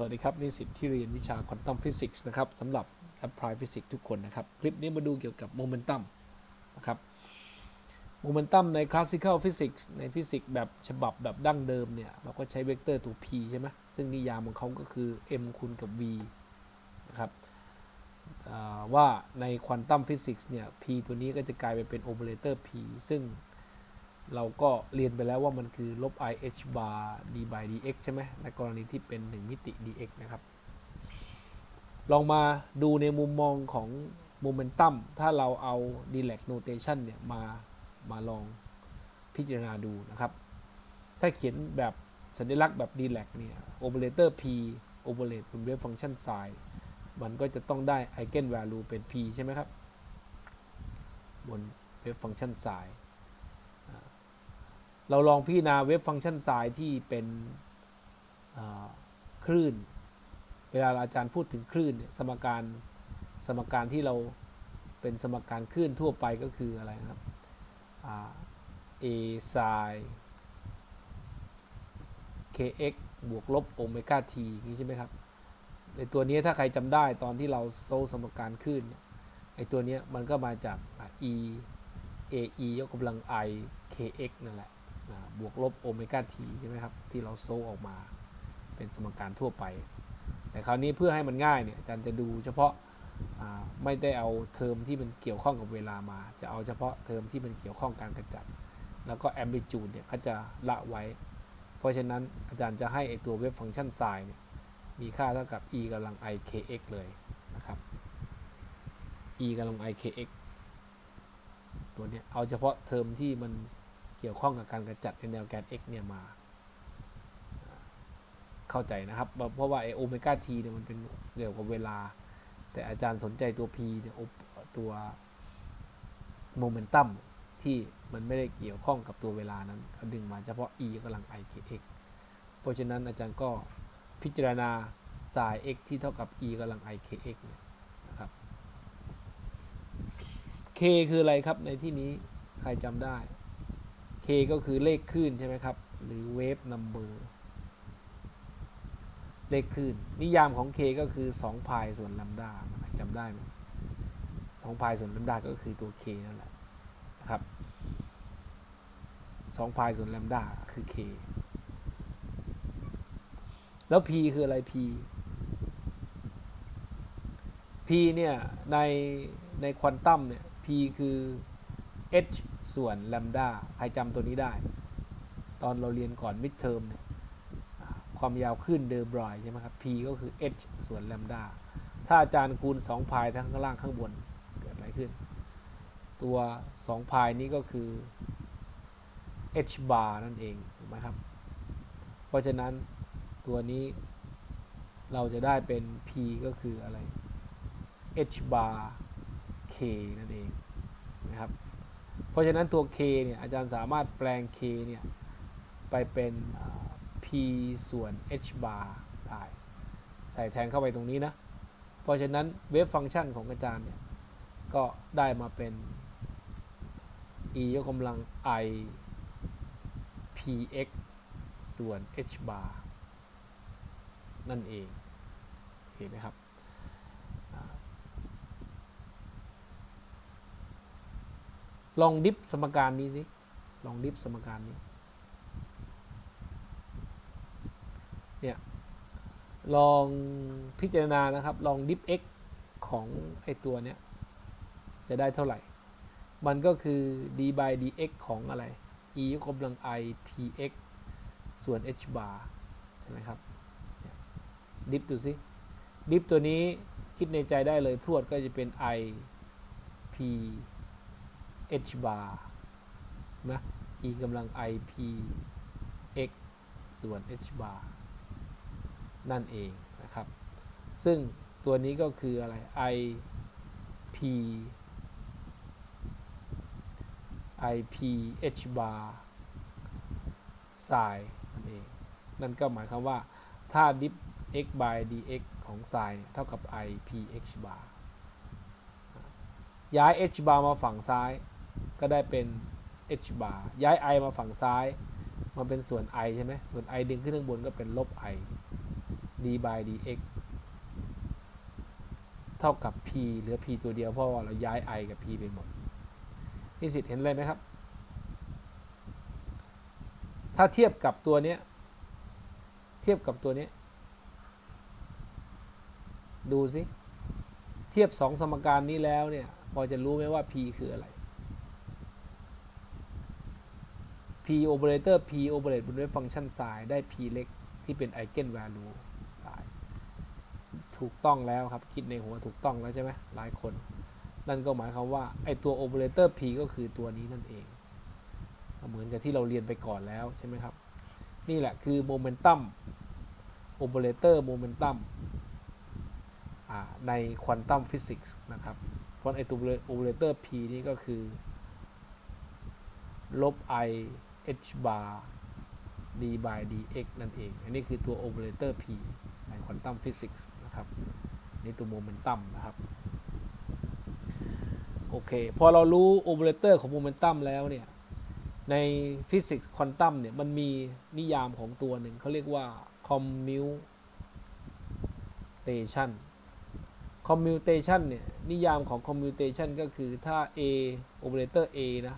สวัสดีครับนิสิตที่เรียนวิชาควอนตัมฟิสิกส์นะครับสำหรับ Apply Physics ทุกคนนะครับ คลิปนี้มาดูเกี่ยวกับโมเมนตัมนะครับโมเมนตัมใน Classical Physics ในฟิสิกส์แบบฉบับแบบดั้งเดิมเนี่ยเราก็ใช้เวกเตอร์ตัว p ใช่ไหมซึ่งนิยามของเขาก็คือ m คูณกับ v นะครับว่าในควอนตัมฟิสิกส์เนี่ย p ตัวนี้ก็จะกลายไปเป็นโอเปอเรเตอร์ p ซึ่ง เราก็เรียนไปแล้วว่ามันคือลบ i h bar d by dx ใช่ไหมในกรณีที่เป็น 1 มิติ dx นะครับ ลองมาดูในมุมมองของโมเมนตัมถ้าเราเอา Dirac notation เนี่ยมามาลองพิจารณาดูนะครับ ถ้าเขียนแบบสัญลักษณ์แบบ Dirac เนี่ยโอเปอเรเตอร์ p โอเปอเรตบนเวฟฟังก์ชัน sin มันก็จะต้องได้ eigen value เป็น p ใช่ไหมครับ บนเวฟฟังก์ชัน sin เราลองพิจารณาเวฟฟังก์ชัน sin ที่เป็นคลื่น เวลาอาจารย์พูดถึงคลื่นเนี่ยสมการสมการที่เราเป็นสมการคลื่นทั่วไปก็คืออะไรครับอ่า a sin kx บวกลบโอเมก้า t นี้ใช่ไหมครับในตัวนี้ถ้าใครจำได้ตอนที่เราโซลสมการคลื่นไอตัวนี้มันก็มาจากอ่า e ae ยกกำลัง i kx นั่นแหละ บวกลบโอเมก้า t ใช่ไหมครับ ที่เราโซลออกมาเป็นสมการทั่วไป แต่คราวนี้เพื่อให้มันง่ายเนี่ยอาจารย์จะดูเฉพาะไม่ได้เอาเทอมที่มันเกี่ยวข้องกับเวลามา จะเอาเฉพาะเทอมที่มันเกี่ยวข้องการกระจัด แล้วก็แอม l ิจูดเนี่ยเขาจะละไว้ เพราะฉะนั้นอาจารย์จะให้ไอตัวเวฟฟังก์ชันไซน์เนี่ยมีค่าเท่ากับ e กำลัง i kx เลยนะครับ e กำลัง i kx ตัวเนี้ยเอาเฉพาะเทอมที่มัน เกี่ยวข้องกับการกระจัดในแนวแกน x เนี่ยมา เข้าใจนะครับ เพราะว่าไอโอเมก้าทีเนี่ยมันเป็นเกี่ยวกับเวลา แต่อาจารย์สนใจตัว p เนี่ยตัวโมเมนตัมที่มันไม่ได้เกี่ยวข้องกับตัวเวลานั้นเขาดึงมาเฉพาะ e กำลัง i kx เพราะฉะนั้นอาจารย์ก็พิจารณา sin x ที่เท่ากับ e กำลัง i kx นะครับ k คืออะไรครับในที่นี้ใครจำได้ ก็คือเลขคลื่นใช่ไหมครับ หรือ wave number เลขคลื่น นิยามของ k ก็คือ2พายส่วนลัมดาจำได้ไหมสองพายส่วนลัมดาก็คือตัว k นั่นแหละนะครับ2พายส่วนลัมดาคือ k แล้ว p คืออะไร p p เนี่ยในในควอนตัมเนี่ย p คือ h ส่วนลัมดาใครจำตัวนี้ได้ ตอนเราเรียนก่อนมิดเทอมเนี่ยความยาวคลื่นเดอร์บรอยใช่ไหมครับ p ก็คือ h ส่วนแลมดาถ้าอาจารย์คูณ 2 พายทั้งข้างล่างข้างบนเกิดอะไรขึ้น ตัว 2 พายนี้ก็คือ h bar นั่นเองถูกไหมครับ เพราะฉะนั้นตัวนี้เราจะได้เป็น p ก็คืออะไร h bar k นั่นเอง ราะฉะนั้นตัว k เนี่ยอาจารย์สามารถแปลง k เนี่ยไปเป็น p ส่วน h bar ได้ใส่แทนเข้าไปตรงนี้นะ เพราะฉะนั้นเวฟฟังก์ชันของอาจารย์เนี่ยก็ได้มาเป็น e ยกกำลัง i px ส่วน h bar นั่นเอง เห็นไหมครับอ่า ลองดิฟสมการนี้สิ ลองดิฟสมการนี้ เนี่ย ลองพิจารณานะครับ ลองดิฟ x ของไอตัวเนี้ย จะได้เท่าไหร่ มันก็คือ d by dx ของอะไร e ยกกำลัง i px ส่วน h bar ใช่ไหมครับ ดิฟดูสิ ดิฟตัวนี้คิดในใจได้เลยพรวดก็จะเป็น i p h bar นะ e กำลัง i p x ส่วน h bar นั่นเองนะครับ ซึ่งตัวนี้ก็คืออะไร i p i p h bar sin นั่นเอง นั่นก็หมายความว่าถ้าดิฟ x by dx ของ sin เท่ากับ i p h bar ย้าย h bar มาฝั่งซ้าย ก็ได้เป็น h bar ย้าย i มาฝั่งซ้ายมาเป็นส่วน i ใช่ไหมส่วน i ดึงขึ้นข้างบนก็เป็นลบ i d by dx เท่ากับ p เหลือ p ตัวเดียวเพราะว่าเราย้าย i กับ p ไปหมดนี่สิทธิ์เห็นเลยไหมครับ ถ้าเทียบกับตัวเนี้ย เทียบกับตัวนี้ ดูสิ เทียบสองสมการนี้แล้วเนี่ย พอจะรู้ไหมว่า p คืออะไร p operator p operate บนด้วยฟังก์ชัน sin ได้ p เล็กที่เป็น eigen value sin ถูกต้องแล้วครับ คิดในหัวถูกต้องแล้วใช่ไหมหลายคน นั่นก็หมายความว่าไอตัว operator p ก็คือตัวนี้นั่นเอง เหมือนกับที่เราเรียนไปก่อนแล้วใช่ไหมครับ นี่แหละคือ momentum operator momentum ใน quantum physics นะครับ เพราะไอตัว operator p นี่ก็คือ ลบ i h bar d by dx นั่นเอง อันนี้คือตัว operator p ใน quantum physics นะครับ นี่ตัว momentum นะครับ โอเค พอเรารู้ operator ของ momentum แล้วเนี่ย ในฟิสิกส์ควอนตัมเนี่ย มันมีนิยามของตัวหนึ่ง เขาเรียกว่า commutation commutation เนี่ย นิยามของ commutation ก็คือถ้า a operator a นะ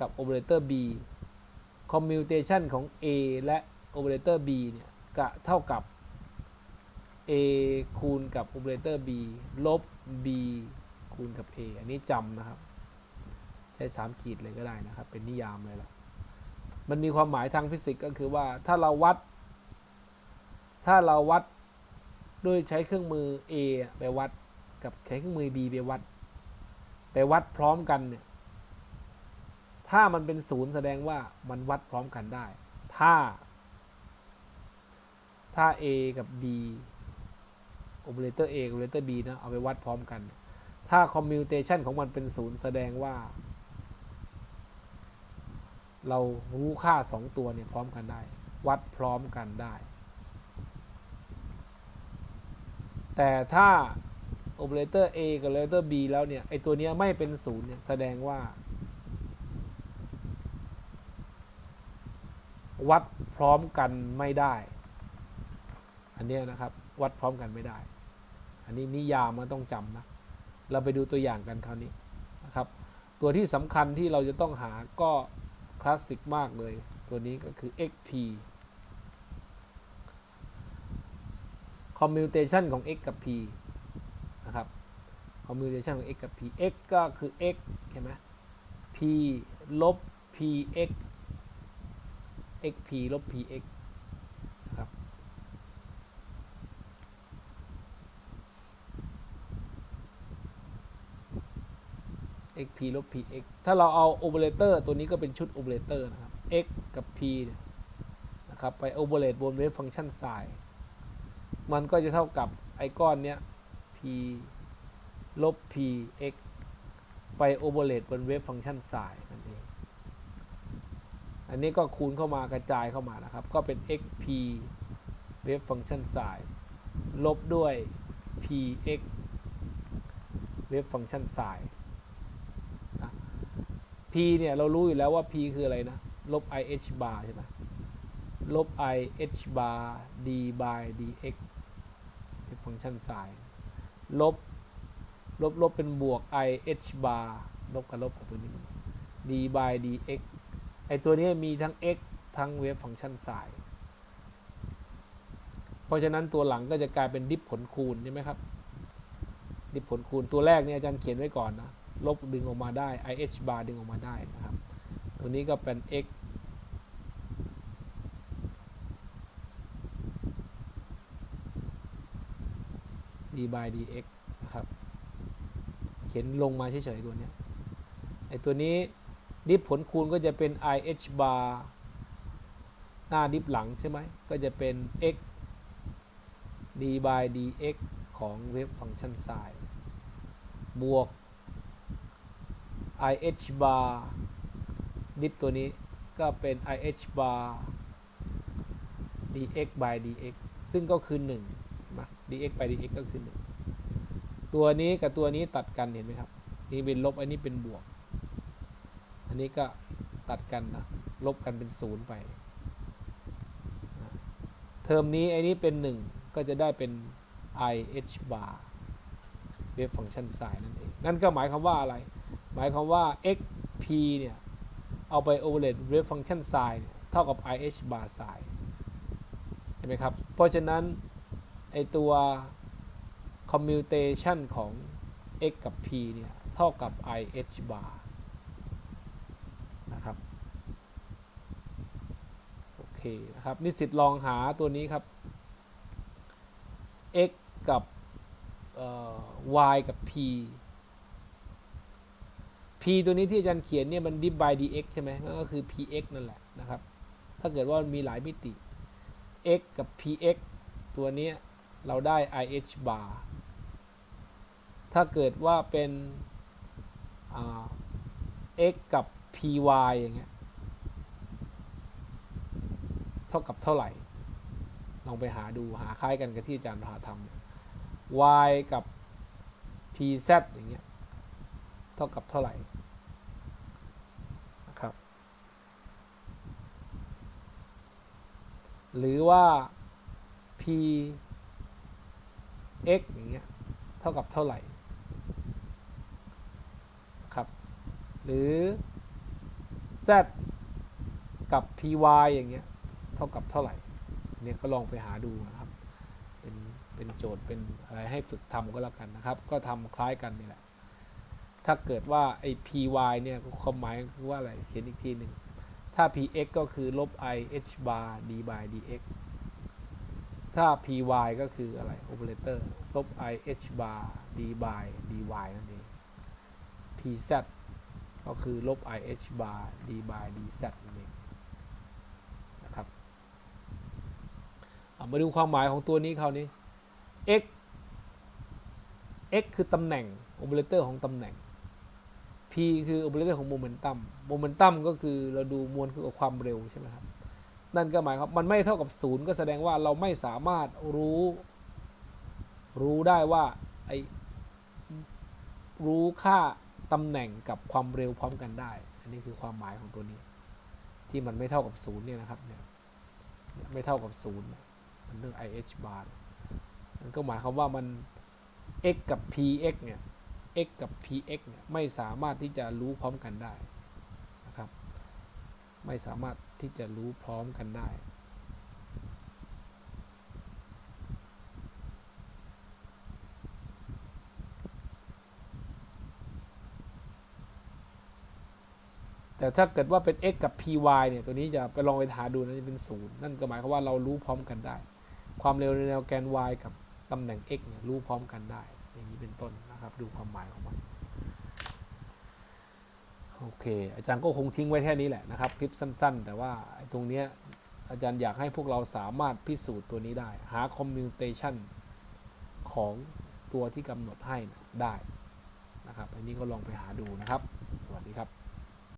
กับ operator b commutation ของ a และ operator b เนี่ยก็เท่ากับ a คูณกับ operator b ลบ b คูณกับ a อันนี้จำนะครับ ใช้ 3 ขีดเลยก็ได้นะครับ เป็นนิยามเลยล่ะ มันมีความหมายทางฟิสิกส์ก็คือว่าถ้าเราวัด ถ้าเราวัดด้วยใช้เครื่องมือ A ไปวัดกับใช้เครื่องมือ B ไปวัด ไปวัดพร้อมกันเนี่ย ถ้ามันเป็นศูนย์แสดงว่ามันวัดพร้อมกันได้ ถ้า ถ้า A กับ B operator A กับ operator B นะ เอาไปวัดพร้อมกัน ถ้า commutation ของมันเป็นศูนย์แสดงว่า เรารู้ค่า 2 ตัวเนี่ยพร้อมกันได้ วัดพร้อมกันได้ แต่ถ้า operator A กับ operator B แล้วเนี่ย ไอตัวเนี้ยไม่เป็นศูนย์เนี่ยแสดงว่า วัดพร้อมกันไม่ได้ อันนี้นะครับ วัดพร้อมกันไม่ได้ อันนี้นิยามมันต้องจำนะ เราไปดูตัวอย่างกันคราวนี้นะครับ ตัวที่สำคัญที่เราจะต้องหาก็คลาสสิกมากเลย ตัวนี้ก็คือ xp commutation ของ x กับ p นะครับ commutation ของ x กับ p x ก็คือ x ใช่ไหม p ลบ px xp ลบ px นะครับ xp ลบ px ถ้าเราเอา operator ตัวนี้ก็เป็นชุด operator นะครับ x กับ p นะครับไป operate บนเวฟฟังก์ชัน sin มันก็จะเท่ากับไอก้อนเนี้ย p ลบ px ไป operate บนเวฟฟังก์ชัน sin นั่นเอง อันนี้ก็คูณเข้ามากระจายเข้ามานะครับ ก็เป็น xp เวฟฟังก์ชัน sin ลบด้วย px เวฟฟังก์ชัน sin นะ p เนี่ย เรารู้อยู่แล้วว่า p คืออะไรนะ ลบ ih bar ใช่ไหมลบ ih bar d by dx เป็นฟังก์ชัน sin ลบ ลบ ลบเป็นบวก ih bar ลบกับลบกับตัวนี้ d by dx ไอตัวนี้มีทั้ง x ทั้งเวฟฟังก์ชัน sin เพราะฉะนั้นตัวหลังก็จะกลายเป็นดิฟผลคูณใช่ไหมครับ ดิฟผลคูณตัวแรกเนี่ยอาจารย์เขียนไว้ก่อนนะลบดึงออกมาได้ ih bar ดึงออกมาได้นะครับ ตัวนี้ก็เป็น x d by dx นะครับ เขียนลงมาเฉยๆตัวเนี้ยไอตัวนี้ ดิฟผลคูณก็จะเป็น ih bar หน้าดิฟหลังใช่ไหม ก็จะเป็น x d by dx ของเวฟฟังก์ชัน sin บวก ih bar ดิฟตัวนี้ก็เป็น ih bar dx by dx ซึ่งก็คือ1มา dx by dx ก็คือ 1 ตัวนี้กับตัวนี้ตัดกันเห็นไหมครับ นี่เป็นลบอันนี้เป็นบวก อันนี้ก็ตัดกันนะลบกันเป็นศูนย์ไป เทอมนี้ไอ้นี้เป็น 1 ก็จะได้เป็น ih bar เวฟฟังก์ชันไซน์นั่นเอง นั่นก็หมายความว่าอะไร หมายความว่า xp เนี่ย เอาไป overlay เวฟฟังก์ชันไซน์เนี่ยเท่ากับ ih bar ไซน์เห็นไหมครับ เพราะฉะนั้น ไอตัว commutation ของ x กับ p เนี่ย เท่ากับ ih bar นะครับ โอ เคนะครับนิสิตลองหาตัวนี้ครับ x กับ y กับ p p ตัวนี้ที่อาจารย์เขียนเนี่ยมัน div by dx ใช่ไหมก็คือ px นั่นแหละนะครับ ถ้าเกิดว่ามีหลายมิติ x กับ px ตัวนี้เราได้ ih bar ถ้าเกิดว่าเป็น x กับ py อย่างเงี้ย เท่ากับเท่าไหร่ ลองไปหาดูหาคล้ายกันกับที่อาจารย์พาทำ y กับ pz อย่างเงี้ย เท่ากับเท่าไหร่นะครับ หรือว่า p x อย่างเงี้ย เท่ากับเท่าไหร่ครับ หรือ z กับ py อย่างเงี้ย ท่ากับเท่าไหร่ เนี่ยก็ลองไปหาดูนะครับ เป็นเป็นโจทย์เป็นอะไรให้ฝึกทำก็แล้วกันนะครับ ก็ทำคล้ายกันนี่แหละ ถ้าเกิดว่าไอ้ py เนี่ยความหมายคือว่าอะไรเขียนอีกทีหนึ่งถ้า px ก็คือลบ i h bar d by dx ถ้า py ก็คืออะไรโอเปอเรเตอร์ลบ i h bar d by dy นั่นเอง pz ก็คือลบ i h bar d by dz นั่นเองนะครับเอา มาดูความหมายของตัวนี้คราวนี้ x x คือตำแหน่งโอเปอเรเตอร์ของตำแหน่ง p คือโอเปอเรเตอร์ของโมเมนตัม โมเมนตัมก็คือเราดูมวลคือกับความเร็วใช่ไหมครับ นั่นก็หมายความมันไม่เท่ากับศูนย์ก็แสดงว่าเราไม่สามารถรู้ รู้ได้ว่าไอรู้ค่าตำแหน่งกับความเร็วพร้อมกันได้ อันนี้คือความหมายของตัวนี้ ที่มันไม่เท่ากับศูนย์เนี่ยนะครับเนี่ยไม่เท่ากับศูนย์ เนี่ยมันเรื่อง ih bar มันก็หมายความว่ามัน x กับ px เนี่ย x กับ px เนี่ยไม่สามารถที่จะรู้พร้อมกันได้นะครับ ไม่สามารถที่จะรู้พร้อมกันได้ แต่ถ้าเกิดว่าเป็น x กับ py เนี่ย ตัวนี้จะไปลองไปหาดูนะจะเป็นศูนย์นั่นก็หมายความว่าเรารู้พร้อมกันได้ ความเร็วในแนวแกน y กับตำแหน่ง x เนี่ยรู้พร้อมกันได้ อย่างนี้เป็นต้นนะครับ ดูความหมายของมัน โอเค อาจารย์ก็คงทิ้งไว้แค่นี้แหละนะครับ คลิปสั้น ๆ แต่ว่าตรงเนี้ยอาจารย์อยากให้พวกเราสามารถพิสูจน์ตัวนี้ได้ หา commutation ของตัวที่กำหนดให้นะได้นะครับ อันนี้ก็ลองไปหาดูนะครับ